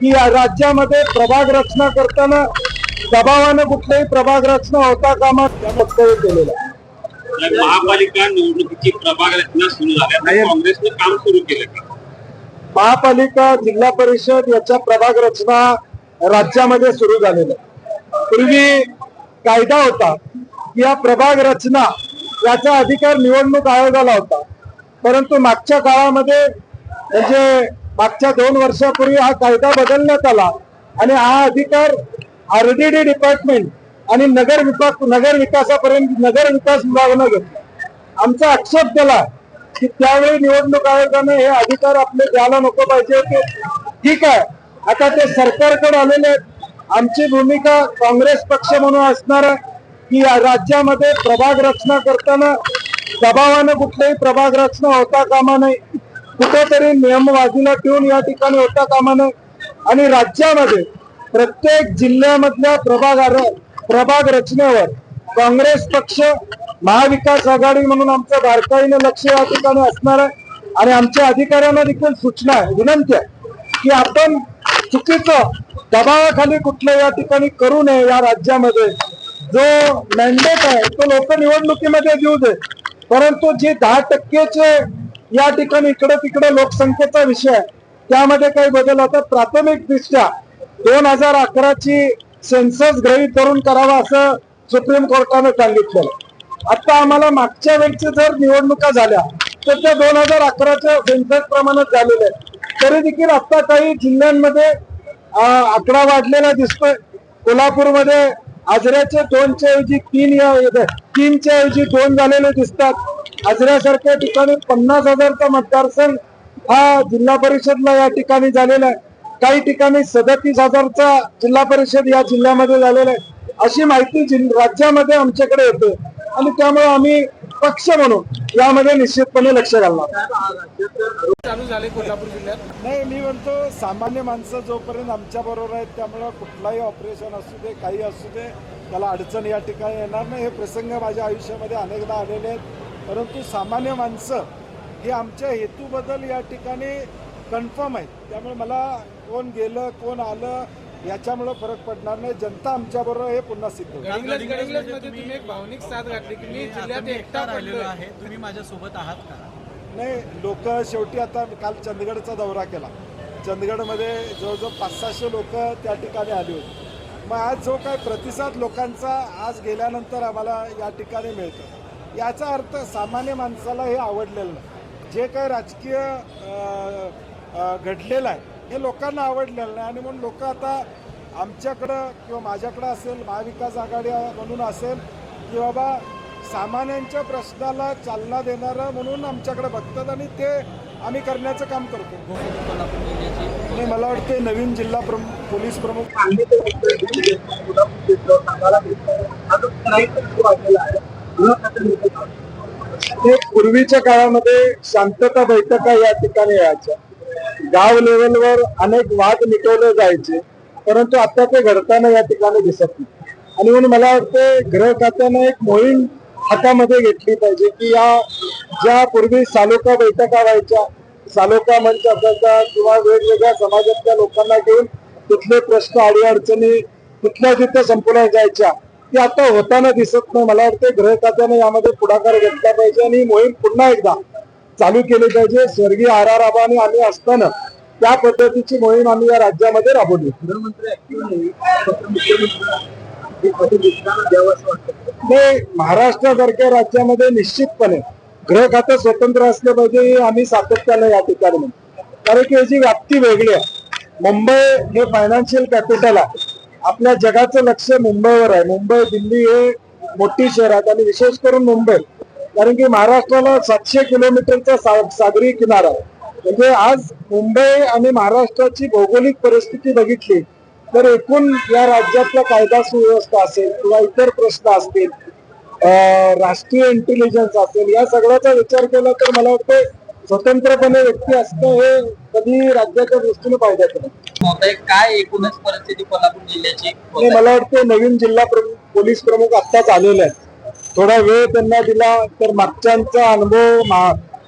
की या राज्यामध्ये प्रभाग रचना करताना दबावानं कुठल्याही प्रभाग रचना होता कामा वक्तव्य केलेलं महापालिका निवडणुकीची प्रभाग रचना सुरू झाल्या काँग्रेसने काम सुरू केलं का? महापालिका जिल्हा परिषद याच्या प्रभाग रचना राज्यामध्ये सुरू झालेल्या. पूर्वी कायदा होता की या प्रभाग रचना याचा अधिकार निवडणूक आयोगाला होता. परंतु मागच्या काळामध्ये म्हणजे मागच्या दोन वर्षापूर्वी हा कायदा बदलण्यात आला आणि हा अधिकार आरडीडी डिपार्टमेंट आणि नगर विभाग नगर विकासापर्यंत नगर विकास विभागानं घेतला. आमचा आक्षेप केला की त्यावेळी निवडणूक आयोगानं हे अधिकार आपले द्यायला नको पाहिजे होते. ठीक आहे आता ते सरकारकडे आलेले आहेत. आमची भूमिका काँग्रेस पक्ष म्हणून असणार आहे की राज्यामध्ये प्रभाग रचना करताना दबावानं कुठलीही प्रभाग रचना होता कामा नये. कुठेतरी नियम बाजूला ठेवून या ठिकाणी होता कामा नये. आणि राज्यामध्ये प्रत्येक जिल्ह्यामधल्या प्रभाग प्रभाग रचनेवर काँग्रेस पक्ष महाविकास आघाडी म्हणून आमचं बारकाईनं लक्ष या ठिकाणी असणार आहे. आणि आमच्या अधिकाऱ्यांना देखील सूचना आहे विनंती आहे की आपण चुकीचं दबावाखाली कुठलं या ठिकाणी करू नये या राज्यामध्ये. जो मॅन्डेट आहे तो लोक निवडणुकीमध्ये देऊ दे. परंतु जे दहा टक्केचे या ठिकाणी इकडे तिकडे लोकसंख्येचा विषय आहे. त्यामध्ये काही बदल आता प्राथमिक दृष्ट्या दोन हजार अकराची सेन्सस ग्रहित धरून करावा असं सुप्रीम कोर्टाने सांगितलं आता आम्हाला मागच्या वेळच्या जर निवडणुका झाल्या तर त्या दोन हजार अकराच्या सेन्सस प्रमाणात झालेल्या आहेत. तरी देखील आता काही जिल्ह्यांमध्ये आकडा वाढलेला दिसतोय. कोल्हापूरमध्ये आजऱ्याचे दोनच्या ऐवजी तीन या तीनच्या ऐवजी दोन झालेले दिसतात. आजऱ्यासारख्या ठिकाणी पन्नास हजारचा मतदारसंघ हा जिल्हा परिषदला या ठिकाणी झालेला आहे. काही ठिकाणी सदतीस हजारचा जिल्हा परिषद या जिल्ह्यामध्ये झालेला आहे. अशी माहिती जिल- राज्यामध्ये आमच्याकडे येते. आणि त्यामुळे आम्ही पक्ष म्हणून यामध्ये निश्चितपणे लक्ष घालणार चालू झाले कोल्हापूर जिल्ह्यात? नाही मी म्हणतो सामान्य माणसं जोपर्यंत आमच्या बरोबर आहेत त्यामुळं कुठलाही ऑपरेशन असू दे काही असू दे त्याला अडचण या ठिकाणी येणार नाही. हे प्रसंग माझ्या आयुष्यामध्ये अनेकदा आलेले आहेत. परंतु सामान्य माणसं हे आमच्या हेतूबद्दल या ठिकाणी कन्फर्म आहेत. त्यामुळे मला कोण गेलं कोण आलं याच्यामुळं फरक पडणार नाही. जनता आमच्या बरोबर हे पुन्हा सिद्ध तुम्ही एक भावनिक साथ घातली की मी जिल्ह्यात एकटा राहिलेलो पडलोय आहे. तुम्ही माझ्या सोबत आहात का? नाही लोक शेवटी आता काल चंदगडचा दौरा केला. चंदगडमध्ये जवळजवळ पाच सहाशे लोक त्या ठिकाणी आली होती. मग आज जो काय प्रतिसाद लोकांचा आज गेल्यानंतर आम्हाला या ठिकाणी मिळतो. याचा अर्थ सामान्य माणसाला हे आवडलेलं नाही. जे काही राजकीय घडलेलं आहे हे लोकांना आवडलेलं नाही. आणि म्हणून लोक आता आमच्याकडं किंवा माझ्याकडं असेल महाविकास आघाडी म्हणून असेल की बाबा सामान्यांच्या प्रश्नाला चालना देणारं म्हणून आमच्याकडे बघतात आणि ते आम्ही करण्याचं काम करतो. आणि मला वाटते नवीन जिल्हा प्रमुख पोलीस प्रमुख ते पूर्वीच्या काळामध्ये शांतता बैठका या ठिकाणी यायच्या. गाव लेवलवर अनेक वाद मिटवले जायचे परंतु आता ते घडताना या ठिकाणी दिसत नाही. आणि म्हणून मला वाटतं गृह खात्यानं एक मोहीम हातामध्ये घेतली पाहिजे की या ज्या पूर्वी सालोका बैठका व्हायच्या सालोका मंच असायचा किंवा वेगवेगळ्या समाजातल्या लोकांना घेऊन तिथले प्रश्न अडीअडचणी तिथल्या तिथं संपवल्या जायच्या ते आता होताना दिसत नाही. मला वाटतं गृह खात्याने यामध्ये पुढाकार घेतला पाहिजे आणि मोहीम पुन्हा एकदा चालू केली पाहिजे. स्वर्गीय आर आर आबानी आम्ही असताना त्या पद्धतीची मोहीम आम्ही या राज्यामध्ये राबवली. नाही. महाराष्ट्रासारख्या राज्यामध्ये निश्चितपणे गृह खातं स्वतंत्र असलं पाहिजे हे आम्ही सातत्यानं या ठिकाणी म्हणतो. कारण की याची व्याप्ती वेगळी आहे. मुंबई हे फायनान्शियल कॅपिटल आहे. आपल्या जगाचं लक्ष मुंबईवर आहे. मुंबई दिल्ली हे मोठी शहर आहेत आणि विशेष करून मुंबई कारण की महाराष्ट्राला सातशे किलोमीटरचा सा- सागरी किनारा आहे. म्हणजे आज मुंबई आणि महाराष्ट्राची भौगोलिक परिस्थिती बघितली तर एकूण या राज्यातला कायदा सुव्यवस्था असेल किंवा इतर प्रश्न असतील राष्ट्रीय इंटेलिजन्स असेल या सगळ्याचा विचार केला तर मला वाटतं स्वतंत्रपणे व्यक्ती असणं हे कधी राज्याच्या दृष्टीने महोदय काय एकूणच परिस्थिती कोल्हापूर जिल्ह्याची? मला वाटतं नवीन जिल्हा प्रमुख पोलीस प्रमुख आत्ताच आलेले आहेत. थोडा वेळ त्यांना दिला तर मागच्यांचा अनुभव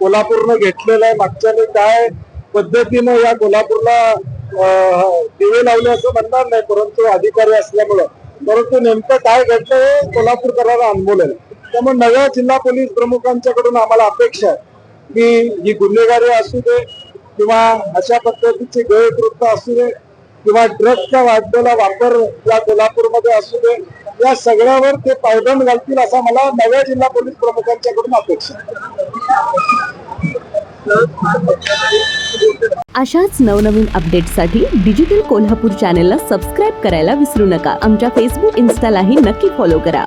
कोल्हापूरनं घेतलेला आहे. मागच्याने काय पद्धतीनं या कोल्हापूरला दिवे लावले असं म्हणणार नाही परंतु अधिकारी असल्यामुळं. परंतु नेमकं काय घडलं हे कोल्हापूरकरांना अनुभवलं त्यामुळे नव्या जिल्हा पोलीस प्रमुखांच्याकडून आम्हाला अपेक्षा आहे. की ही गुन्हेगारी असू दे किंवा अशा पद्धतीचे गैरकृत्य असू दे किंवा ड्रग्सचा वाढलेला वापर या कोल्हापूरमध्ये असू दे या सगळ्यावर ते पायदंड घालतील असा मला नव्या जिल्हा पोलीस प्रमुखांच्याकडून अपेक्षा अशाच नवनवीन अपडेट्ससाठी डिजिटल कोल्हापूर चॅनेलला सबस्क्राईब करायला विसरू नका. आमच्या फेसबुक इन्स्टालाही नक्की फॉलो करा.